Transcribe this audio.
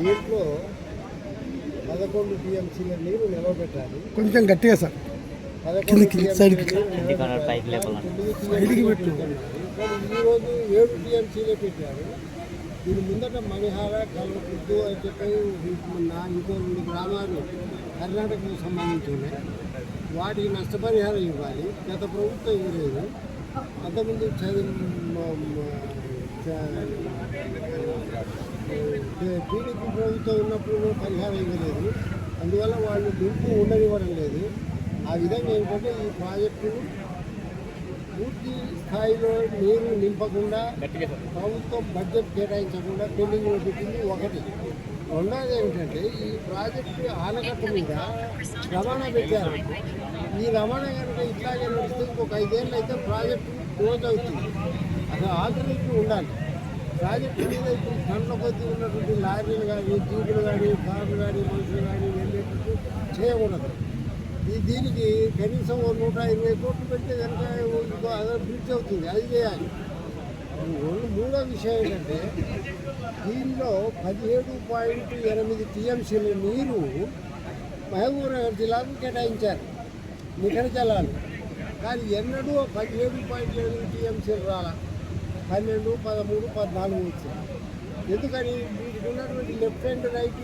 దీంట్లో పదకొండు టీఎంసీల నీరు నిలవబెట్టాలి. కొంచెం గట్టిగా సార్. ఈరోజు ఏడు టీఎంసీలే పెట్టారు. దీని ముందట మణిహార కల్వకుద్దు అని చెప్పి ఇంకో రెండు గ్రామాలు కర్ణాటకకు సంబంధించి ఉన్నాయి వాటికి నష్టపరిహారం ఇవ్వాలి. గత ప్రభుత్వం ఇవ్వలేదు. అంతకుముందు చదువు టీడీపీ ప్రభుత్వం ఉన్నప్పుడు కూడా పరిహారం ఇవ్వలేదు. అందువల్ల వాళ్ళు దుంపు ఉండనివ్వడం లేదు. ఆ విధంగా ఏంటంటే ఈ ప్రాజెక్టును పూర్తి స్థాయిలో నీరు నింపకుండా ప్రభుత్వం బడ్జెట్ కేటాయించకుండా పెండింగ్లో పెట్టింది ఒకటి. రెండోది ఏమిటంటే ఈ ప్రాజెక్టు ఆనకట్ట మీద రవాణా పెట్టారు. ఈ రవాణా కనుక ఇట్లాగే నడిస్తే ఇంకొక ఐదేళ్ళు అయితే ప్రాజెక్టు క్లోజ్ అవుతుంది. అసలు ఆల్టర్నేటివ్ ఉండాలి. ప్రాజెక్టు మీద ఇప్పుడు టన్నుల కొద్ది ఉన్నటువంటి లారీలు కానీ జీపులు కానీ కార్లు కానీ మనుషులు కానీ వెళ్ళేటట్టు చేయకూడదు. ఈ దీనికి కనీసం నూట ఇరవై కోట్లు పెడితే కనుక ఇంకో అదే బ్రిడ్జ్ అవుతుంది అది చేయాలి. మూడో విషయం ఏంటంటే దీనిలో పదిహేడు పాయింట్ ఎనిమిది టీఎంసీల నీరు మహబూబ్నగర్ జిల్లాకు కేటాయించారు. నిఖర జలాలు కానీ ఎన్నడూ పదిహేడు పాయింట్ ఎనిమిది టీఎంసీలు రాలా. పన్నెండు పదమూడు పద్నాలుగు వచ్చింది. ఎందుకని? వీటికి ఉన్నటువంటి లెఫ్ట్ అండ్ రైట్